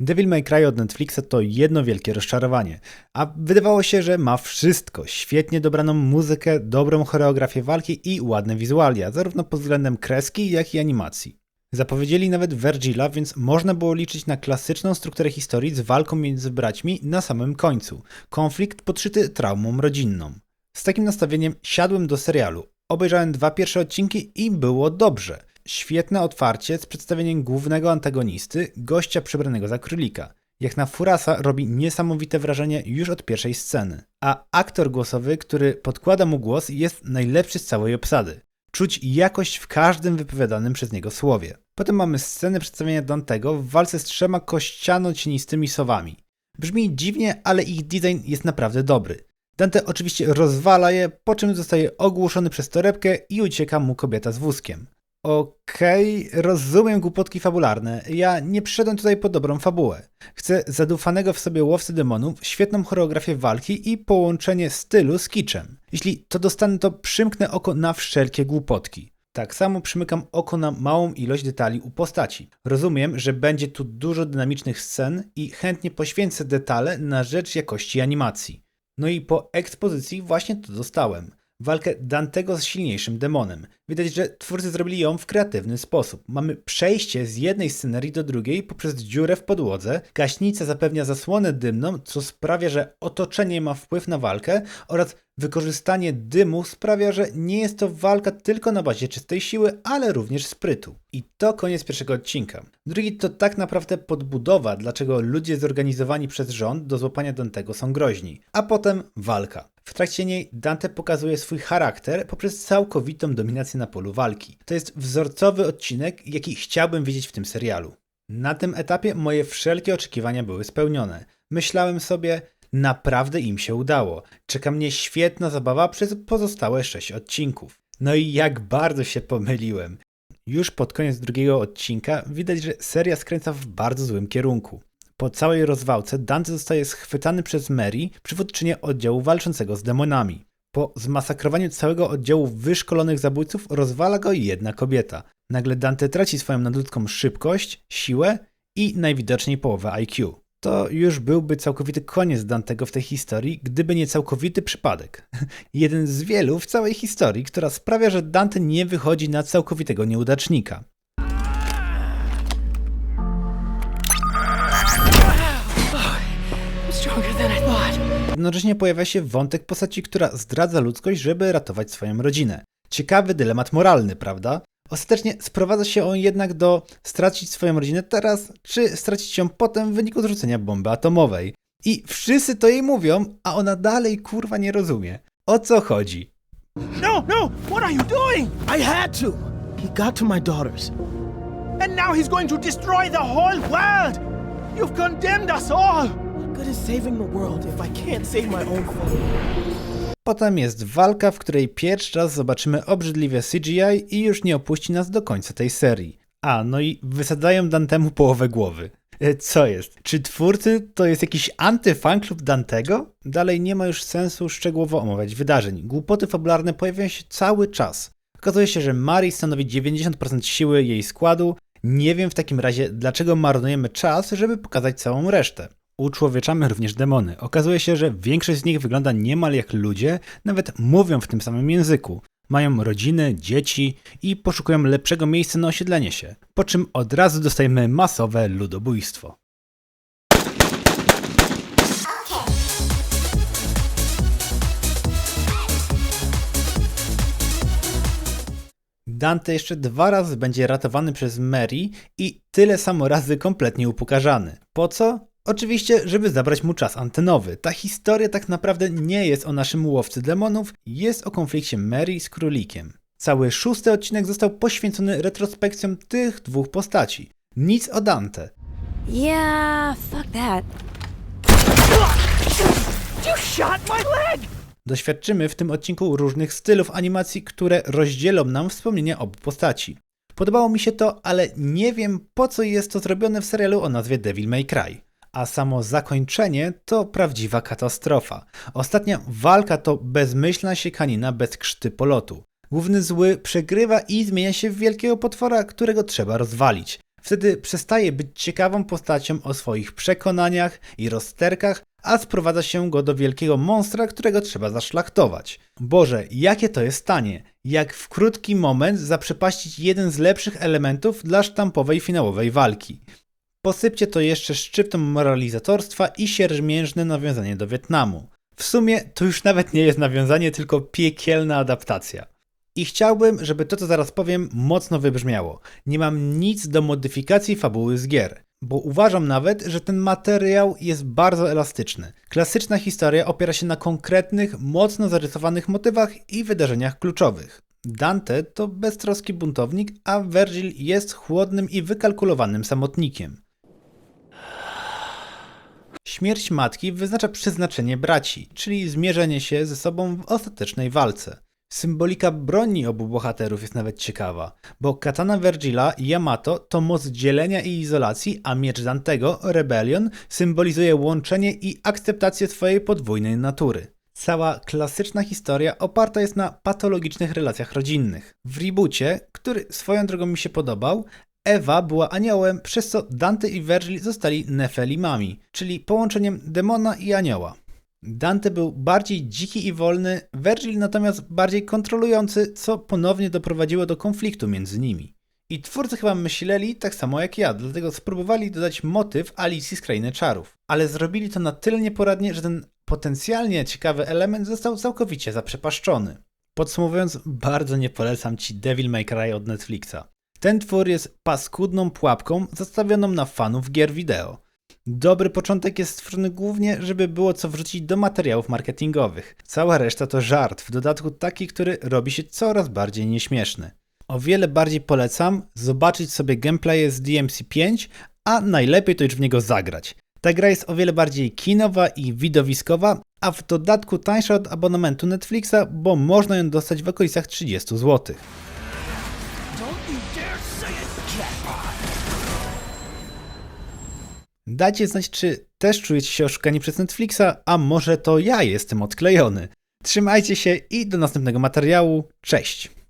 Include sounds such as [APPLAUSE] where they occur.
Devil May Cry od Netflixa to jedno wielkie rozczarowanie, a wydawało się, że ma wszystko. Świetnie dobraną muzykę, dobrą choreografię walki i ładne wizualia, zarówno pod względem kreski, jak i animacji. Zapowiedzieli nawet Vergila, więc można było liczyć na klasyczną strukturę historii z walką między braćmi na samym końcu. Konflikt podszyty traumą rodzinną. Z takim nastawieniem siadłem do serialu. Obejrzałem dwa pierwsze odcinki i było dobrze. Świetne otwarcie z przedstawieniem głównego antagonisty, gościa przebranego za królika. Jak na Furasa robi niesamowite wrażenie już od pierwszej sceny. A aktor głosowy, który podkłada mu głos, jest najlepszy z całej obsady. Czuć jakość w każdym wypowiadanym przez niego słowie. Potem mamy scenę przedstawienia Dantego w walce z trzema kościano-cienistymi sowami. Brzmi dziwnie, ale ich design jest naprawdę dobry. Dante oczywiście rozwala je, po czym zostaje ogłuszony przez torebkę i ucieka mu kobieta z wózkiem. Okej, okay, rozumiem głupotki fabularne. Ja nie przyszedłem tutaj po dobrą fabułę. Chcę zadufanego w sobie łowcy demonów, świetną choreografię walki i połączenie stylu z kiczem. Jeśli to dostanę, to przymknę oko na wszelkie głupotki. Tak samo przymykam oko na małą ilość detali u postaci. Rozumiem, że będzie tu dużo dynamicznych scen i chętnie poświęcę detale na rzecz jakości animacji. No i po ekspozycji właśnie to dostałem walkę Dantego z silniejszym demonem. Widać, że twórcy zrobili ją w kreatywny sposób. Mamy przejście z jednej scenerii do drugiej poprzez dziurę w podłodze, gaśnica zapewnia zasłonę dymną, co sprawia, że otoczenie ma wpływ na walkę oraz wykorzystanie dymu sprawia, że nie jest to walka tylko na bazie czystej siły, ale również sprytu. I to koniec pierwszego odcinka. Drugi to tak naprawdę podbudowa, dlaczego ludzie zorganizowani przez rząd do złapania Dantego są groźni. A potem walka. W trakcie niej Dante pokazuje swój charakter poprzez całkowitą dominację na polu walki. To jest wzorcowy odcinek, jaki chciałbym widzieć w tym serialu. Na tym etapie moje wszelkie oczekiwania były spełnione. Myślałem sobie, naprawdę im się udało. Czeka mnie świetna zabawa przez pozostałe 6 odcinków. No i jak bardzo się pomyliłem. Już pod koniec drugiego odcinka widać, że seria skręca w bardzo złym kierunku. Po całej rozwałce Dante zostaje schwytany przez Mary, przywódczynię oddziału walczącego z demonami. Po zmasakrowaniu całego oddziału wyszkolonych zabójców rozwala go jedna kobieta. Nagle Dante traci swoją nadludzką szybkość, siłę i najwidoczniej połowę IQ. To już byłby całkowity koniec Dantego w tej historii, gdyby nie całkowity przypadek. [LAUGHS] Jeden z wielu w całej historii, która sprawia, że Dante nie wychodzi na całkowitego nieudacznika. Jednocześnie pojawia się wątek postaci, która zdradza ludzkość, żeby ratować swoją rodzinę. Ciekawy dylemat moralny, prawda? Ostatecznie sprowadza się on jednak do stracić swoją rodzinę teraz, czy stracić ją potem w wyniku zrzucenia bomby atomowej. I wszyscy to jej mówią, a ona dalej kurwa nie rozumie. O co chodzi? No, no! What are you doing? I had to! He got to my daughters. And now he's going to destroy the whole world! You've condemned us all! Good is saving the world if I can't save my own family? Potem jest walka, w której pierwszy raz zobaczymy obrzydliwe CGI i już nie opuści nas do końca tej serii. A, no i wysadzają Dantemu połowę głowy. E, co jest? Czy twórcy to jest jakiś antyfanklub Dantego? Dalej nie ma już sensu szczegółowo omawiać wydarzeń. Głupoty fabularne pojawiają się cały czas. Okazuje się, że Mari stanowi 90% siły jej składu. Nie wiem w takim razie, dlaczego marnujemy czas, żeby pokazać całą resztę. Uczłowieczamy również demony. Okazuje się, że większość z nich wygląda niemal jak ludzie, nawet mówią w tym samym języku. Mają rodziny, dzieci i poszukują lepszego miejsca na osiedlenie się, po czym od razu dostajemy masowe ludobójstwo. Dante jeszcze dwa razy będzie ratowany przez Mary i tyle samo razy kompletnie upokarzany. Po co? Oczywiście, żeby zabrać mu czas antenowy. Ta historia tak naprawdę nie jest o naszym łowcy demonów, jest o konflikcie Mary z królikiem. Cały szósty odcinek został poświęcony retrospekcjom tych dwóch postaci. Nic o Dante. Yeah, fuck that. You shot my leg! Doświadczymy w tym odcinku różnych stylów animacji, które rozdzielą nam wspomnienia obu postaci. Podobało mi się to, ale nie wiem po co jest to zrobione w serialu o nazwie Devil May Cry a samo zakończenie to prawdziwa katastrofa. Ostatnia walka to bezmyślna siekanina bez krzty polotu. Główny zły przegrywa i zmienia się w wielkiego potwora, którego trzeba rozwalić. Wtedy przestaje być ciekawą postacią o swoich przekonaniach i rozterkach, a sprowadza się go do wielkiego monstra, którego trzeba zaszlachtować. Boże, jakie to jest stanie! Jak w krótki moment zaprzepaścić jeden z lepszych elementów dla sztampowej finałowej walki. Posypcie to jeszcze szczyptą moralizatorstwa i siermiężne nawiązanie do Wietnamu. W sumie to już nawet nie jest nawiązanie, tylko piekielna adaptacja. I chciałbym, żeby to, co zaraz powiem, mocno wybrzmiało. Nie mam nic do modyfikacji fabuły z gier, bo uważam nawet, że ten materiał jest bardzo elastyczny. Klasyczna historia opiera się na konkretnych, mocno zarysowanych motywach i wydarzeniach kluczowych. Dante to beztroski buntownik, a Virgil jest chłodnym i wykalkulowanym samotnikiem. Śmierć matki wyznacza przeznaczenie braci, czyli zmierzenie się ze sobą w ostatecznej walce. Symbolika broni obu bohaterów jest nawet ciekawa, bo katana Vergila i Yamato to moc dzielenia i izolacji, a miecz Dantego, Rebellion, symbolizuje łączenie i akceptację swojej podwójnej natury. Cała klasyczna historia oparta jest na patologicznych relacjach rodzinnych. W reboocie, który swoją drogą mi się podobał, Ewa była aniołem, przez co Dante i Virgil zostali nefelimami, czyli połączeniem demona i anioła. Dante był bardziej dziki i wolny, Virgil natomiast bardziej kontrolujący, co ponownie doprowadziło do konfliktu między nimi. I twórcy chyba myśleli tak samo jak ja, dlatego spróbowali dodać motyw Alicji z Krainy Czarów. Ale zrobili to na tyle nieporadnie, że ten potencjalnie ciekawy element został całkowicie zaprzepaszczony. Podsumowując, bardzo nie polecam Ci Devil May Cry od Netflixa. Ten twór jest paskudną pułapką zastawioną na fanów gier wideo. Dobry początek jest stworzony głównie, żeby było co wrzucić do materiałów marketingowych. Cała reszta to żart, w dodatku taki, który robi się coraz bardziej nieśmieszny. O wiele bardziej polecam zobaczyć sobie gameplaye z DMC5, a najlepiej to już w niego zagrać. Ta gra jest o wiele bardziej kinowa i widowiskowa, a w dodatku tańsza od abonamentu Netflixa, bo można ją dostać w okolicach 30 zł. Dajcie znać, czy też czujecie się oszukani przez Netflixa, a może to ja jestem odklejony. Trzymajcie się i do następnego materiału. Cześć!